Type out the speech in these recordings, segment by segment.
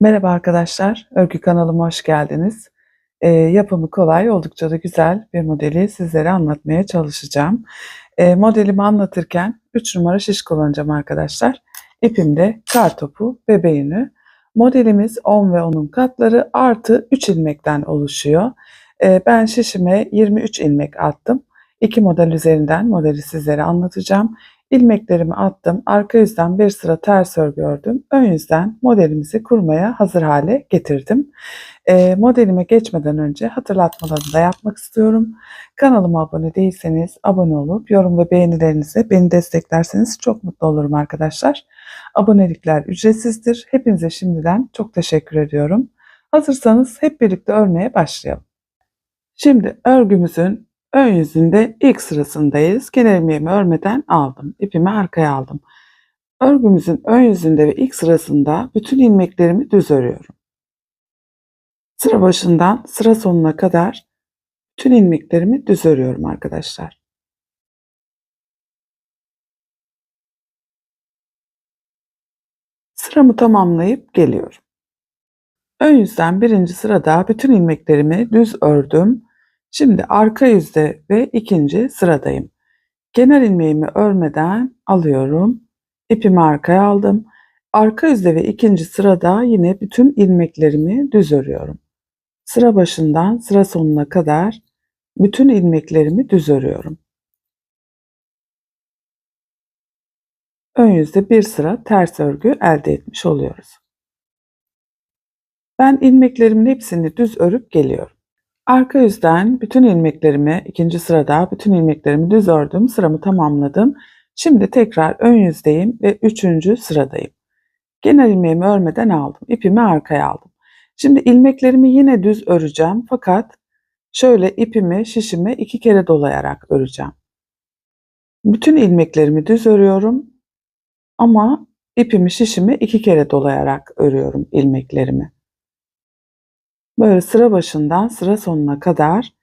Merhaba arkadaşlar, örgü kanalıma hoş geldiniz. Ee, yapımı kolay, oldukça da güzel bir modeli sizlere anlatmaya çalışacağım. Ee, modelimi anlatırken 3 numara şiş kullanacağım arkadaşlar. İpimde kar topu bebeğini. Modelimiz 10 ve 10'un katları artı 3 ilmekten oluşuyor. Ee, ben şişime 23 ilmek attım. İki model üzerinden modeli sizlere anlatacağım. İlmeklerimi attım. Arka yüzden bir sıra ters örgü ördüm. Ön yüzden modelimizi kurmaya hazır hale getirdim. E, modelime geçmeden önce hatırlatmalarını da yapmak istiyorum. Kanalıma abone değilseniz abone olup yorum ve beğenilerinizi beni desteklerseniz çok mutlu olurum arkadaşlar. Abonelikler ücretsizdir. Hepinize şimdiden çok teşekkür ediyorum. Hazırsanız hep birlikte örmeye başlayalım. Şimdi örgümüzün ön yüzünde ilk sırasındayız. Kenar örmeden aldım. İpimi arkaya aldım. Örgümüzün ön yüzünde ve ilk sırasında bütün ilmeklerimi düz örüyorum. Sıra başından sıra sonuna kadar bütün ilmeklerimi düz örüyorum arkadaşlar. Sıramı tamamlayıp geliyorum. Ön yüzden birinci sırada bütün ilmeklerimi düz ördüm. Şimdi arka yüzde ve ikinci sıradayım. Kenar ilmeğimi örmeden alıyorum. İpimi arkaya aldım. Arka yüzde ve ikinci sırada yine bütün ilmeklerimi düz örüyorum. Sıra başından sıra sonuna kadar bütün ilmeklerimi düz örüyorum. Ön yüzde bir sıra ters örgü elde etmiş oluyoruz. Ben ilmeklerimin hepsini düz örüp geliyorum. Arka yüzden bütün ilmeklerimi ikinci sırada bütün ilmeklerimi düz ördüm. Sıramı tamamladım. Şimdi tekrar ön yüzdeyim ve üçüncü sıradayım. Genel ilmeğimi örmeden aldım. İpimi arkaya aldım. Şimdi ilmeklerimi yine düz öreceğim fakat şöyle ipimi şişimi iki kere dolayarak öreceğim. Bütün ilmeklerimi düz örüyorum ama ipimi şişimi iki kere dolayarak örüyorum ilmeklerimi. Böyle sıra başından sıra sonuna kadar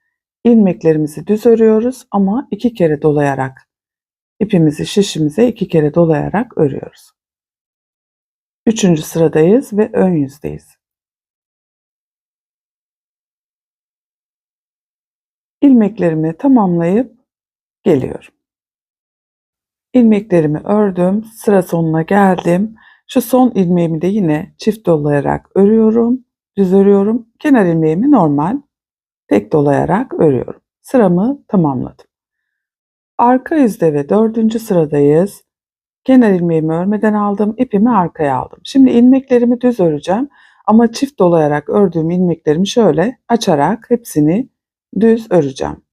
ilmeklerimizi düz örüyoruz ama iki kere dolayarak ipimizi şişimize iki kere dolayarak örüyoruz. Üçüncü sıradayız ve ön yüzdeyiz. İlmeklerimi tamamlayıp geliyorum. İlmeklerimi ördüm, sıra sonuna geldim. Şu son ilmeğimi de yine çift dolayarak örüyorum düz örüyorum. Kenar ilmeğimi normal tek dolayarak örüyorum. Sıramı tamamladım. Arka yüzde ve dördüncü sıradayız. Kenar ilmeğimi örmeden aldım. ipimi arkaya aldım. Şimdi ilmeklerimi düz öreceğim. Ama çift dolayarak ördüğüm ilmeklerimi şöyle açarak hepsini düz öreceğim.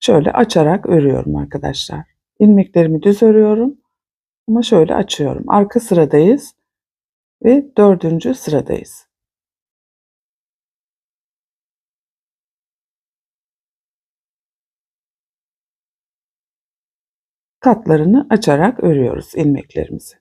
Şöyle açarak örüyorum arkadaşlar. İlmeklerimi düz örüyorum. Ama şöyle açıyorum. Arka sıradayız ve dördüncü sıradayız. Katlarını açarak örüyoruz ilmeklerimizi.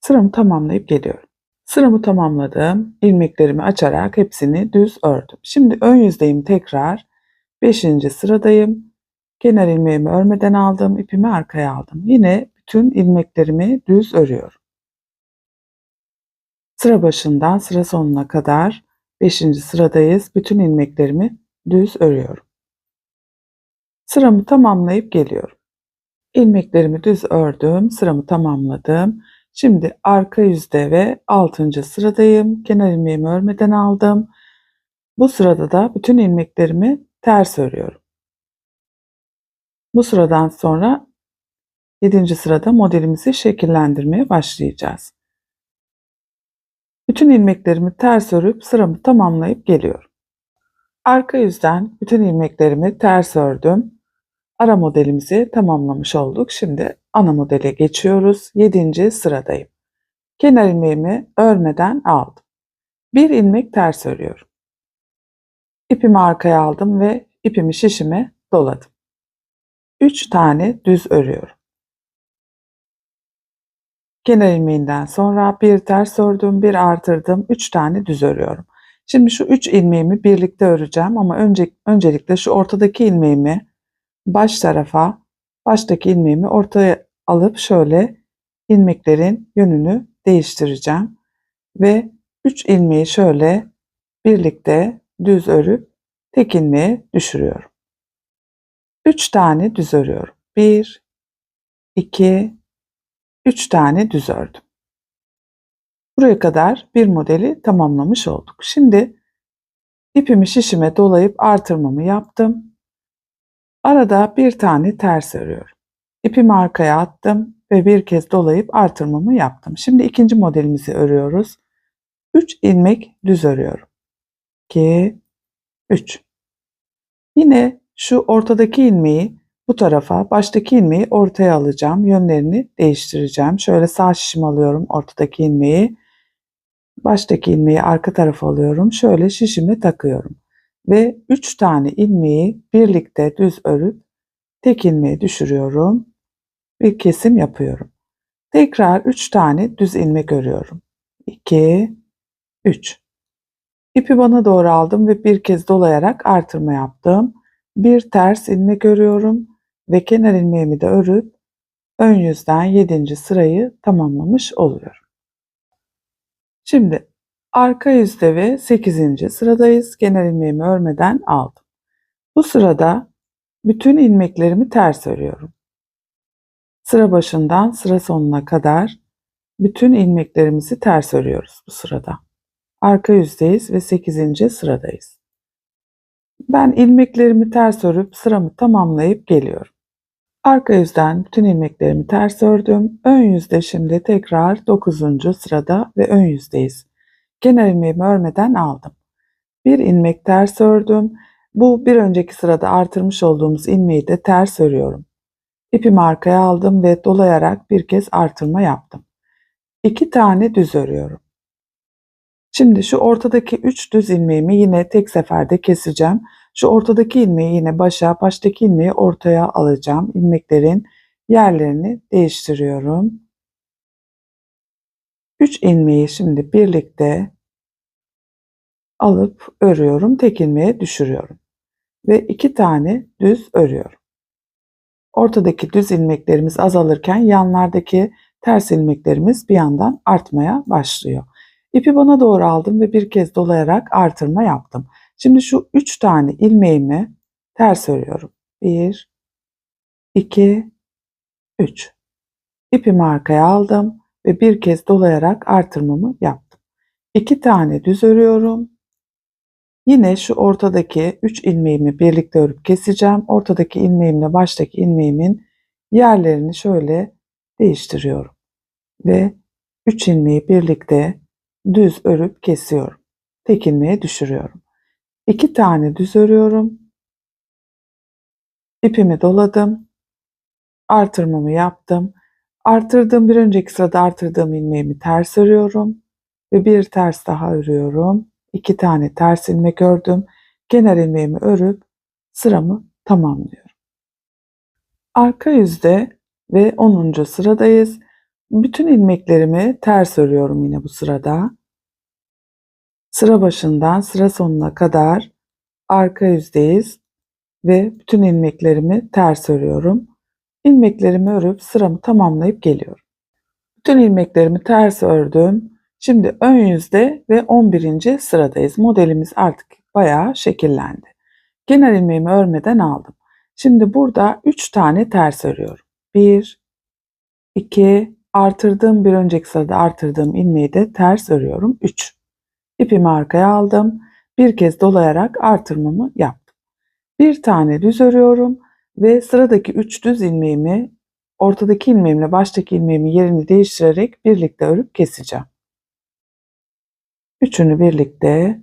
Sıramı tamamlayıp geliyorum. Sıramı tamamladım. İlmeklerimi açarak hepsini düz ördüm. Şimdi ön yüzdeyim tekrar. 5. sıradayım. Kenar ilmeğimi örmeden aldım. ipimi arkaya aldım. Yine bütün ilmeklerimi düz örüyorum. Sıra başından sıra sonuna kadar 5. sıradayız. Bütün ilmeklerimi düz örüyorum. Sıramı tamamlayıp geliyorum. İlmeklerimi düz ördüm. Sıramı tamamladım. Şimdi arka yüzde ve 6. sıradayım. Kenar ilmeğimi örmeden aldım. Bu sırada da bütün ilmeklerimi ters örüyorum. Bu sıradan sonra 7. sırada modelimizi şekillendirmeye başlayacağız. Bütün ilmeklerimi ters örüp sıramı tamamlayıp geliyorum. Arka yüzden bütün ilmeklerimi ters ördüm. Ara modelimizi tamamlamış olduk. Şimdi ana modele geçiyoruz. 7. sıradayım. Kenar ilmeğimi örmeden aldım. Bir ilmek ters örüyorum. İpimi arkaya aldım ve ipimi şişime doladım. 3 tane düz örüyorum. Kenar ilmeğinden sonra bir ters ördüm, bir artırdım, 3 tane düz örüyorum. Şimdi şu 3 ilmeğimi birlikte öreceğim ama önce, öncelikle şu ortadaki ilmeğimi baş tarafa, baştaki ilmeğimi ortaya alıp şöyle ilmeklerin yönünü değiştireceğim. Ve 3 ilmeği şöyle birlikte düz örüp tek ilmeğe düşürüyorum. 3 tane düz örüyorum. 1 2 3 tane düz ördüm. Buraya kadar bir modeli tamamlamış olduk. Şimdi ipimi şişime dolayıp artırmamı yaptım. Arada bir tane ters örüyorum. İpimi arkaya attım ve bir kez dolayıp artırmamı yaptım. Şimdi ikinci modelimizi örüyoruz. 3 ilmek düz örüyorum. 2 3 Yine şu ortadaki ilmeği bu tarafa, baştaki ilmeği ortaya alacağım. Yönlerini değiştireceğim. Şöyle sağ şişim alıyorum ortadaki ilmeği. Baştaki ilmeği arka tarafa alıyorum. Şöyle şişimi takıyorum. Ve 3 tane ilmeği birlikte düz örüp tek ilmeği düşürüyorum. Bir kesim yapıyorum. Tekrar 3 tane düz ilmek örüyorum. 2 3 İpi bana doğru aldım ve bir kez dolayarak artırma yaptım. Bir ters ilmek örüyorum ve kenar ilmeğimi de örüp ön yüzden 7. sırayı tamamlamış oluyorum. Şimdi arka yüzde ve 8. sıradayız. Kenar ilmeğimi örmeden aldım. Bu sırada bütün ilmeklerimi ters örüyorum. Sıra başından sıra sonuna kadar bütün ilmeklerimizi ters örüyoruz bu sırada. Arka yüzdeyiz ve 8. sıradayız. Ben ilmeklerimi ters örüp sıramı tamamlayıp geliyorum. Arka yüzden bütün ilmeklerimi ters ördüm. Ön yüzde şimdi tekrar 9. sırada ve ön yüzdeyiz. Kenar ilmeğimi örmeden aldım. Bir ilmek ters ördüm. Bu bir önceki sırada artırmış olduğumuz ilmeği de ters örüyorum. İpimi arkaya aldım ve dolayarak bir kez artırma yaptım. İki tane düz örüyorum. Şimdi şu ortadaki 3 düz ilmeğimi yine tek seferde keseceğim. Şu ortadaki ilmeği yine başa, baştaki ilmeği ortaya alacağım. İlmeklerin yerlerini değiştiriyorum. 3 ilmeği şimdi birlikte alıp örüyorum. Tek ilmeğe düşürüyorum. Ve 2 tane düz örüyorum. Ortadaki düz ilmeklerimiz azalırken yanlardaki ters ilmeklerimiz bir yandan artmaya başlıyor. İpi bana doğru aldım ve bir kez dolayarak artırma yaptım. Şimdi şu 3 tane ilmeğimi ters örüyorum. 1 2 3 İpimi arkaya aldım ve bir kez dolayarak artırmamı yaptım. 2 tane düz örüyorum. Yine şu ortadaki 3 ilmeğimi birlikte örüp keseceğim. Ortadaki ilmeğimle baştaki ilmeğimin yerlerini şöyle değiştiriyorum. Ve 3 ilmeği birlikte düz örüp kesiyorum. Tek ilmeğe düşürüyorum. 2 tane düz örüyorum. İpimi doladım. Artırmamı yaptım. Artırdığım bir önceki sırada artırdığım ilmeğimi ters örüyorum ve bir ters daha örüyorum. 2 tane ters ilmek ördüm. Kenar ilmeğimi örüp sıramı tamamlıyorum. Arka yüzde ve 10. sıradayız. Bütün ilmeklerimi ters örüyorum yine bu sırada. Sıra başından sıra sonuna kadar arka yüzdeyiz ve bütün ilmeklerimi ters örüyorum. İlmeklerimi örüp sıramı tamamlayıp geliyorum. Bütün ilmeklerimi ters ördüm. Şimdi ön yüzde ve 11. sıradayız. Modelimiz artık bayağı şekillendi. Kenar ilmeğimi örmeden aldım. Şimdi burada 3 tane ters örüyorum. 1 2 artırdığım bir önceki sırada artırdığım ilmeği de ters örüyorum. 3 İpimi arkaya aldım. Bir kez dolayarak artırmamı yaptım. Bir tane düz örüyorum ve sıradaki 3 düz ilmeğimi ortadaki ilmeğimle baştaki ilmeğimin yerini değiştirerek birlikte örüp keseceğim. Üçünü birlikte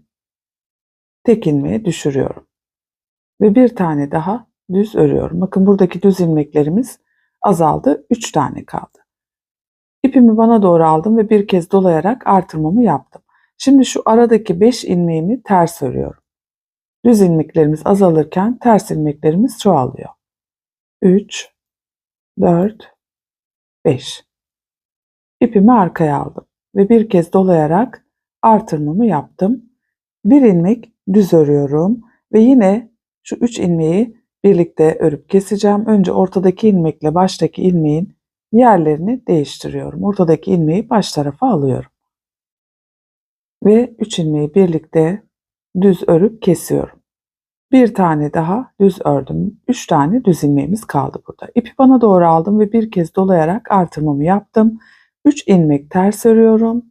tek ilmeğe düşürüyorum. Ve bir tane daha düz örüyorum. Bakın buradaki düz ilmeklerimiz azaldı. 3 tane kaldı. İpimi bana doğru aldım ve bir kez dolayarak artırmamı yaptım. Şimdi şu aradaki 5 ilmeğimi ters örüyorum. Düz ilmeklerimiz azalırken ters ilmeklerimiz çoğalıyor. 3 4 5 ipimi arkaya aldım ve bir kez dolayarak artırmamı yaptım. Bir ilmek düz örüyorum ve yine şu üç ilmeği birlikte örüp keseceğim. Önce ortadaki ilmekle baştaki ilmeğin yerlerini değiştiriyorum. Ortadaki ilmeği baş tarafa alıyorum. Ve üç ilmeği birlikte düz örüp kesiyorum. Bir tane daha düz ördüm. Üç tane düz ilmeğimiz kaldı burada. İpi bana doğru aldım ve bir kez dolayarak artırmamı yaptım. Üç ilmek ters örüyorum.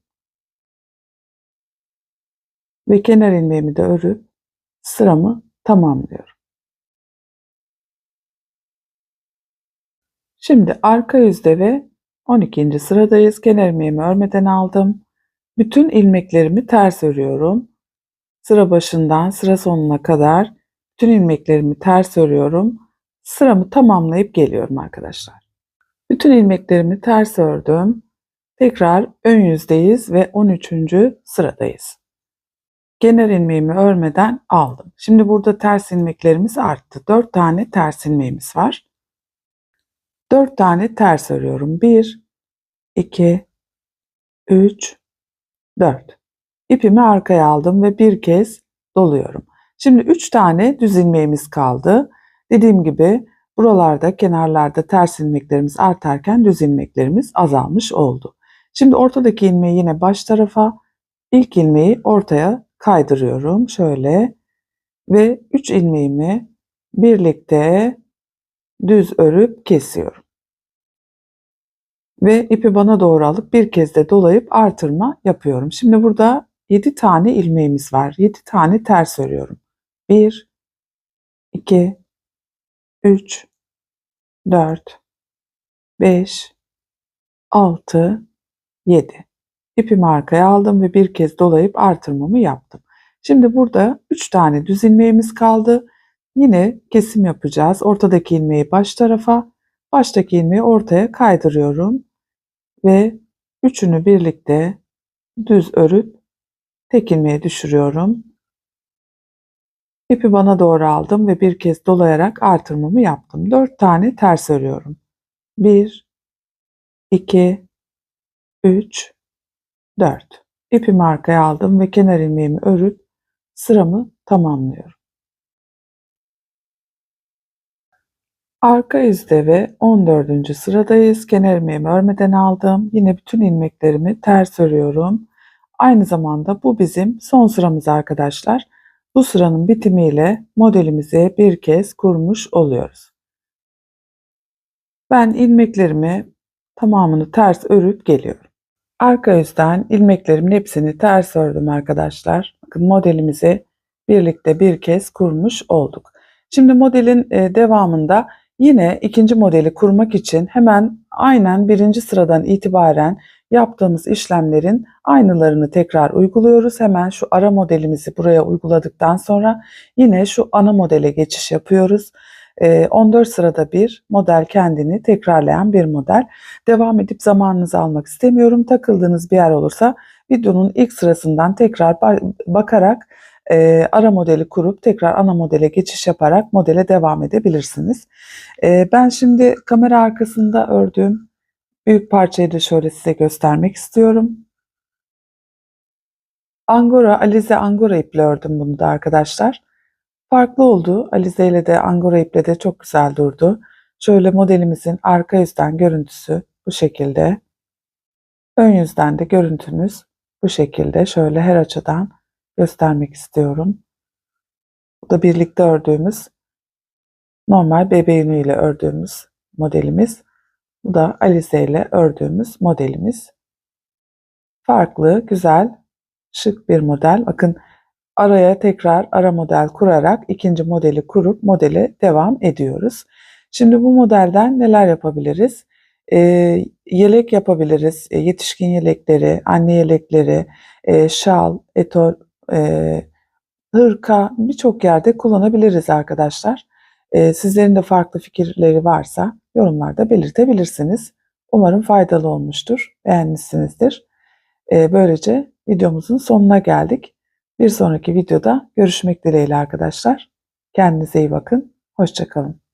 Ve kenar ilmeğimi de örüp sıramı tamamlıyorum. Şimdi arka yüzde ve 12. sıradayız. Kenar ilmeğimi örmeden aldım. Bütün ilmeklerimi ters örüyorum. Sıra başından sıra sonuna kadar bütün ilmeklerimi ters örüyorum. Sıramı tamamlayıp geliyorum arkadaşlar. Bütün ilmeklerimi ters ördüm. Tekrar ön yüzdeyiz ve 13. sıradayız. Kenar ilmeğimi örmeden aldım. Şimdi burada ters ilmeklerimiz arttı. 4 tane ters ilmeğimiz var. 4 tane ters örüyorum. 1, 2, 3, 4. İpimi arkaya aldım ve bir kez doluyorum. Şimdi 3 tane düz ilmeğimiz kaldı. Dediğim gibi buralarda kenarlarda ters ilmeklerimiz artarken düz ilmeklerimiz azalmış oldu. Şimdi ortadaki ilmeği yine baş tarafa, ilk ilmeği ortaya kaydırıyorum şöyle ve 3 ilmeğimi birlikte düz örüp kesiyorum. Ve ipi bana doğru alıp bir kez de dolayıp artırma yapıyorum. Şimdi burada 7 tane ilmeğimiz var. 7 tane ters örüyorum. 1 2 3 4 5 6 7 İpimi arkaya aldım ve bir kez dolayıp artırmamı yaptım. Şimdi burada 3 tane düz ilmeğimiz kaldı. Yine kesim yapacağız. Ortadaki ilmeği baş tarafa, baştaki ilmeği ortaya kaydırıyorum ve üçünü birlikte düz örüp tek ilmeğe düşürüyorum. İpi bana doğru aldım ve bir kez dolayarak artırmamı yaptım. 4 tane ters örüyorum. 1 2 3 4. İpimi arkaya aldım ve kenar ilmeğimi örüp sıramı tamamlıyorum. Arka yüzde ve 14. sıradayız. Kenar ilmeğimi örmeden aldım. Yine bütün ilmeklerimi ters örüyorum. Aynı zamanda bu bizim son sıramız arkadaşlar. Bu sıranın bitimiyle modelimizi bir kez kurmuş oluyoruz. Ben ilmeklerimi tamamını ters örüp geliyorum. Arka yüzden ilmeklerimin hepsini ters ördüm arkadaşlar. Bakın modelimizi birlikte bir kez kurmuş olduk. Şimdi modelin e, devamında yine ikinci modeli kurmak için hemen aynen birinci sıradan itibaren yaptığımız işlemlerin aynılarını tekrar uyguluyoruz. Hemen şu ara modelimizi buraya uyguladıktan sonra yine şu ana modele geçiş yapıyoruz. 14 sırada bir model kendini tekrarlayan bir model. Devam edip zamanınızı almak istemiyorum. Takıldığınız bir yer olursa videonun ilk sırasından tekrar bakarak e, ara modeli kurup tekrar ana modele geçiş yaparak modele devam edebilirsiniz. E, ben şimdi kamera arkasında ördüğüm büyük parçayı da şöyle size göstermek istiyorum. Angora, alize angora iple ördüm bunu da arkadaşlar. Farklı oldu. Alize ile de angora iple de çok güzel durdu. Şöyle modelimizin arka yüzden görüntüsü bu şekilde. Ön yüzden de görüntümüz bu şekilde. Şöyle her açıdan göstermek istiyorum. Bu da birlikte ördüğümüz normal bebeğin ile ördüğümüz modelimiz. Bu da Alize ile ördüğümüz modelimiz. Farklı, güzel, şık bir model. Bakın araya tekrar ara model kurarak ikinci modeli kurup modele devam ediyoruz. Şimdi bu modelden neler yapabiliriz? E, yelek yapabiliriz. E, yetişkin yelekleri, anne yelekleri, e, şal, etol, e, hırka birçok yerde kullanabiliriz arkadaşlar. E, sizlerin de farklı fikirleri varsa yorumlarda belirtebilirsiniz. Umarım faydalı olmuştur, beğenmişsinizdir. E, böylece videomuzun sonuna geldik. Bir sonraki videoda görüşmek dileğiyle arkadaşlar. Kendinize iyi bakın. Hoşçakalın.